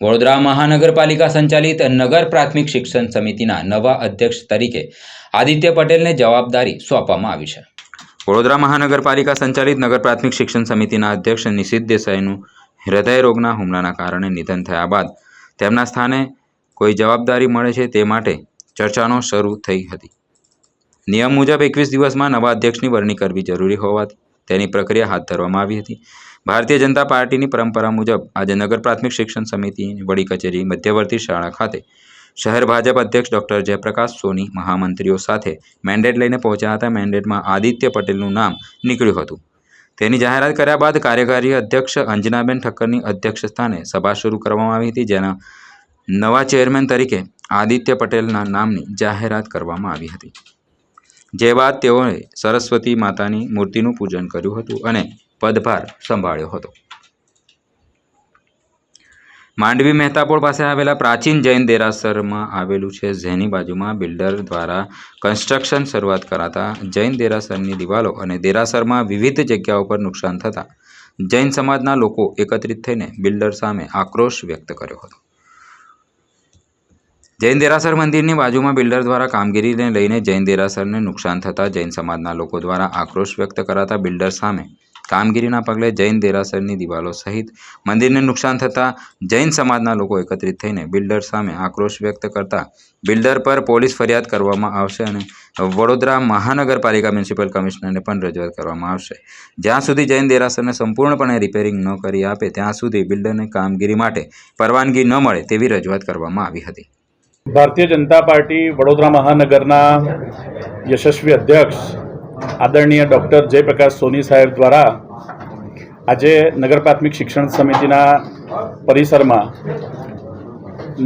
વડોદરા મહાનગરપાલિકા સંચાલિત નગર પ્રાથમિક શિક્ષણ સમિતિના નવા અધ્યક્ષ તરીકે આદિત્ય પટેલને જવાબદારી સોંપવામાં આવી છે. વડોદરા મહાનગરપાલિકા સંચાલિત નગર પ્રાથમિક શિક્ષણ સમિતિના અધ્યક્ષ નિશિત દેસાઈનું હૃદય રોગના હુમલાના કારણે નિધન થયા બાદ તેમના સ્થાને કોઈ જવાબદારી મળે છે તે માટે ચર્ચાનો શરૂ થઈ હતી. નિયમ મુજબ એકવીસ દિવસમાં નવા અધ્યક્ષની વરણી કરવી જરૂરી હોવાથી તેની પ્રક્રિયા હાથ ધરવામાં આવી હતી. ભારતીય જનતા પાર્ટીની પરંપરા મુજબ આજે નગર પ્રાથમિક શિક્ષણ સમિતિની વડી કચેરી મધ્યવર્તી શાળા ખાતે શહેર ભાજપ અધ્યક્ષ ડોક્ટર જયપ્રકાશ સોની મહામંત્રીઓ સાથે મેન્ડેટ લઈને પહોંચ્યા હતા. મેન્ડેટમાં આદિત્ય પટેલનું નામ નીકળ્યું હતું. તેની જાહેરાત કર્યા બાદ કાર્યકારી અધ્યક્ષ અંજનાબેન ઠક્કરની અધ્યક્ષ સ્થાને સભા શરૂ કરવામાં આવી હતી, જેના નવા ચેરમેન તરીકે આદિત્ય પટેલના નામની જાહેરાત કરવામાં આવી હતી. જે બાદ તેઓએ સરસ્વતી માતાની મૂર્તિનું પૂજન કર્યું હતું અને પદભાર સંભાળ્યો હતો. માંડવી મહેતાપોળ પાસે આવેલા પ્રાચીન જૈન દેરાસરમાં આવેલું છે, જેની બાજુમાં બિલ્ડર દ્વારા કન્સ્ટ્રક્શન શરૂઆત કરાતા જૈન દેરાસરની દિવાલો અને દેરાસરમાં વિવિધ જગ્યાઓ પર નુકસાન થતાં જૈન સમાજના લોકો એકત્રિત થઈને બિલ્ડર સામે આક્રોશ વ્યક્ત કર્યો હતો. જૈન દેરાસર મંદિરની બાજુમાં બિલ્ડર દ્વારા કામગીરીને લઈને જૈન દેરાસરને નુકસાન થતાં જૈન સમાજના લોકો દ્વારા આક્રોશ વ્યક્ત કરાતા બિલ્ડર સામે કામગીરીના પગલે જૈન દેરાસરની દિવાલો સહિત મંદિરને નુકસાન થતાં જૈન સમાજના લોકો એકત્રિત થઈને બિલ્ડર સામે આક્રોશ વ્યક્ત કરતા બિલ્ડર પર પોલીસ ફરિયાદ કરવામાં આવશે અને વડોદરા મહાનગરપાલિકા મ્યુનિસિપલ કમિશનરને પણ રજૂઆત કરવામાં આવશે. જ્યાં સુધી જૈન દેરાસરને સંપૂર્ણપણે રિપેરિંગ ન કરી આપે, ત્યાં સુધી બિલ્ડરને કામગીરી માટે પરવાનગી ન મળે તેવી રજૂઆત કરવામાં આવી હતી. ભારતીય જનતા પાર્ટી વડોદરા મહાનગરના યશસ્વી અધ્યક્ષ આદરણીય ડૉક્ટર જયપ્રકાશ સોની સાહેબ દ્વારા આજે નગર પ્રાથમિક શિક્ષણ સમિતિના પરિસરમાં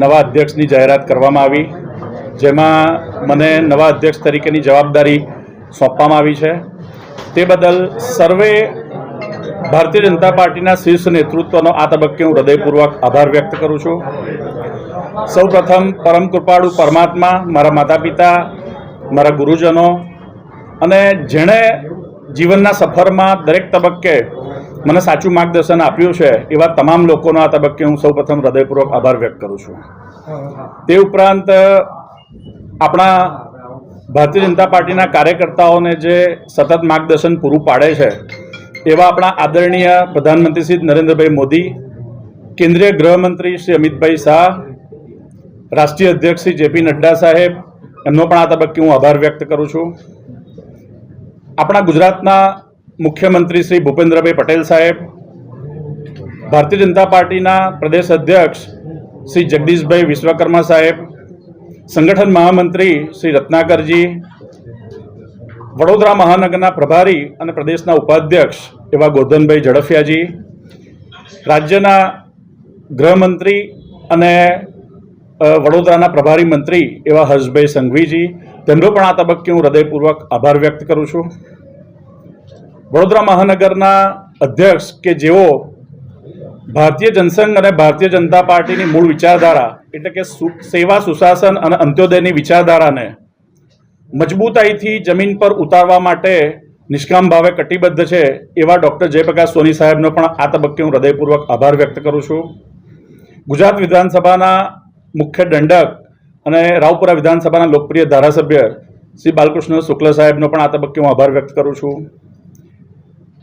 નવા અધ્યક્ષની જાહેરાત કરવામાં આવી, જેમાં મને નવા અધ્યક્ષ તરીકેની જવાબદારી સોંપવામાં આવી છે. તે બદલ સર્વે ભારતીય જનતા પાર્ટીના શીર્ષ નેતૃત્વનો આ તબક્કે હું હૃદયપૂર્વક આભાર વ્યક્ત કરું છું. સૌ પ્રથમ પરમ કૃપાળુ પરમાત્મા, મારા માતા પિતા મારા ગુરુજનો અને જેણે જીવનના સફરમાં દરેક તબક્કે મને સાચું માર્ગદર્શન આપ્યું છે, એવા તમામ લોકોનો આ તબક્કે હું સૌ પ્રથમ હૃદયપૂર્વક આભાર વ્યક્ત કરું છું. તે ઉપરાંત, આપણા ભારતીય જનતા પાર્ટીના કાર્યકર્તાઓને જે સતત માર્ગદર્શન પૂરું પાડે છે, એવા આપણા આદરણીય પ્રધાનમંત્રી શ્રી નરેન્દ્રભાઈ મોદી, કેન્દ્રીય ગૃહમંત્રી શ્રી અમિતભાઈ શાહ, રાષ્ટ્રીય અધ્યક્ષ શ્રી જેપી નડ્ડા સાહેબ, એમનો પણ આ તબક્કે હું આભાર વ્યક્ત કરું છું. આપણા ગુજરાતના મુખ્યમંત્રી શ્રી ભૂપેન્દ્રભાઈ પટેલ સાહેબ, ભારતીય જનતા પાર્ટીના પ્રદેશ અધ્યક્ષ શ્રી જગદીશભાઈ વિશ્વકર્મા સાહેબ, સંગઠન મહામંત્રી શ્રી રત્નાકરજી, વડોદરા મહાનગરના પ્રભારી અને પ્રદેશના ઉપાધ્યક્ષ એવા ગોરધનભાઈ ઝડફિયાજી, રાજ્યના ગૃહમંત્રી અને વડોદરાના પ્રભારી મંત્રી એવા હર્ષભાઈ સંઘવીજી તેમનો પણ આ તબક્કે હું હૃદયપૂર્વક આભાર વ્યક્ત કરું છું. વડોદરા મહાનગરના અધ્યક્ષ કે જેઓ ભારતીય જનસંઘ અને ભારતીય જનતા પાર્ટીની મૂળ વિચારધારા એટલે કે સેવા સુશાસન અને અંત્યોદયની વિચારધારાને મજબૂતાઈથી જમીન પર ઉતારવા માટે નિષ્કામ ભાવે કટિબદ્ધ છે એવા ડૉક્ટર જયપ્રકાશ સોની સાહેબનો પણ આ તબક્કે હું હૃદયપૂર્વક આભાર વ્યક્ત કરું છું. ગુજરાત વિધાનસભાના મુખ્ય દંડક અને રાવપુરા વિધાનસભાના લોકપ્રિય ધારાસભ્ય શ્રી બાલકૃષ્ણ શુક્લ સાહેબનો પણ આ તબક્કે હું આભાર વ્યક્ત કરું છું.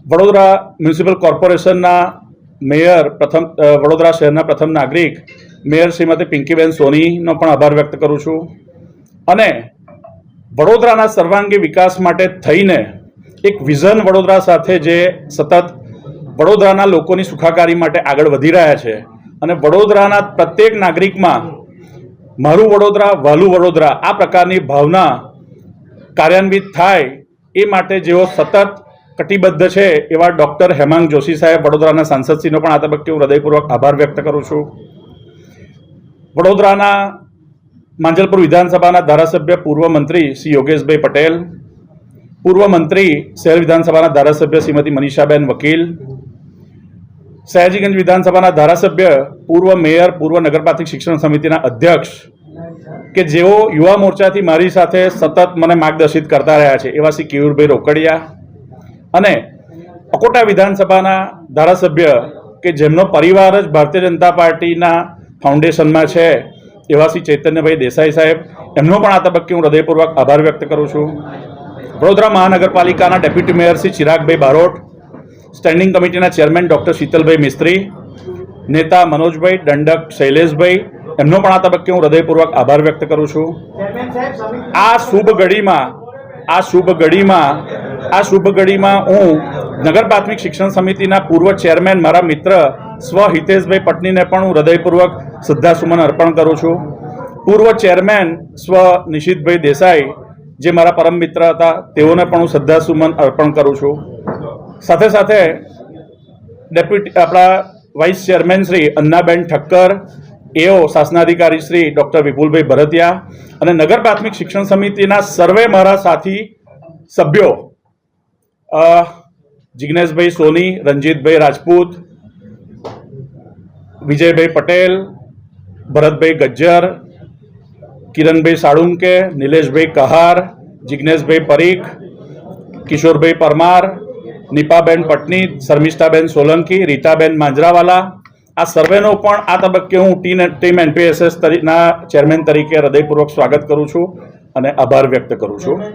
વડોદરા મ્યુનિસિપલ કોર્પોરેશનના મેયર પ્રથમ વડોદરા શહેરના પ્રથમ નાગરિક મેયર શ્રીમતી પિંકીબેન સોનીનો પણ આભાર વ્યક્ત કરું છું. અને વડોદરાના સર્વાંગી વિકાસ માટે થઈને એક વિઝન વડોદરા સાથે જે સતત વડોદરાના લોકોની સુખાકારી માટે આગળ વધી રહ્યા છે અને વડોદરાના પ્રત્યેક નાગરિકમાં મારું વડોદરા વહાલું વડોદરા, આ પ્રકારની ભાવના કાર્યાન્વિત થાય એ માટે જેઓ સતત કટિબદ્ધ છે એવા ડૉક્ટર હેમાંગ જોશી સાહેબ, વડોદરાના સાંસદશ્રીનો પણ આ તબક્કે હું હૃદયપૂર્વક આભાર વ્યક્ત કરું છું. વડોદરાના માંજલપુર વિધાનસભાના ધારાસભ્ય પૂર્વ મંત્રી શ્રી યોગેશભાઈ પટેલ, પૂર્વ મંત્રી શહેર વિધાનસભાના ધારાસભ્ય શ્રીમતી મનીષાબેન વકીલ સયાજીગંજ વિધાનસભાના ધારાસભ્ય, પૂર્વ મેયર, પૂર્વ નગરપાલિક શિક્ષણ સમિતિના અધ્યક્ષ કે જેઓ યુવા મોરચાથી મારી સાથે સતત મને માર્ગદર્શિત કરતા રહ્યા છે. એવા શ્રી કેયુરભાઈ રોકડિયા અને અકોટા વિધાનસભાના ધારાસભ્ય કે જેમનો પરિવાર જ ભારતીય જનતા પાર્ટીના ફાઉન્ડેશનમાં છે, એવા શ્રી ચૈતન્યભાઈ દેસાઈ સાહેબ. એમનો પણ આ તબક્કે હું હૃદયપૂર્વક આભાર વ્યક્ત કરું છું. વડોદરા મહાનગરપાલિકાના deputy mayor Shri Chiragbhai Barot standing કમિટીના ચેરમેન ડૉક્ટર શીતલભાઈ મિસ્ત્રી, નેતા મનોજભાઈ, દંડક શૈલેષભાઈ, એમનો પણ આ તબક્કે હું હૃદયપૂર્વક આભાર વ્યક્ત કરું છું. આ શુભ ઘડીમાં, આ શુભ ઘડીમાં, આ શુભ ઘડીમાં હું નગર પ્રાથમિક શિક્ષણ સમિતિના પૂર્વ ચેરમેન મારા મિત્ર સ્વ હિતેશભાઈ પટનીને પણ હું હૃદયપૂર્વક શ્રદ્ધાસુમન અર્પણ કરું છું. પૂર્વ ચેરમેન સ્વ નિશિતભાઈ દેસાઈ, જે મારા પરમ મિત્ર હતા, તેઓને પણ હું શ્રદ્ધાસુમન અર્પણ કરું છું. સાથે સાથે ડેપ્યુટી આપણા vice chairman Shri Annaben Thakkar, AO શાસનાધિકારી Shri doctor વિપુલભાઈ ભરતિયા અને નગર પ્રાથમિક શિક્ષણ સમિતિના સર્વે મારા સાથી સભ્યો જિજ્ઞેશભાઈ સોની, રંજીતભાઈ રાજપૂત, વિજયભાઈ પટેલ, ભરતભાઈ ગજ્જર, કિરણભાઈ સાળુંકે, નિલેશભાઈ કહાર જિજ્ઞેશભાઈ પરીખ, કિશોરભાઈ પરમાર નીપાબેન પટની, શર્મિષ્ઠાબેન સોલંકી રીટાબેન માંજરાવાલા. આ સર્વેનો પણ આ તબક્કે હું ટીન ટીમ એનપીએસએસ તરીના ચેરમેન તરીકે હૃદયપૂર્વક સ્વાગત કરું છું અને આભાર વ્યક્ત કરું છું.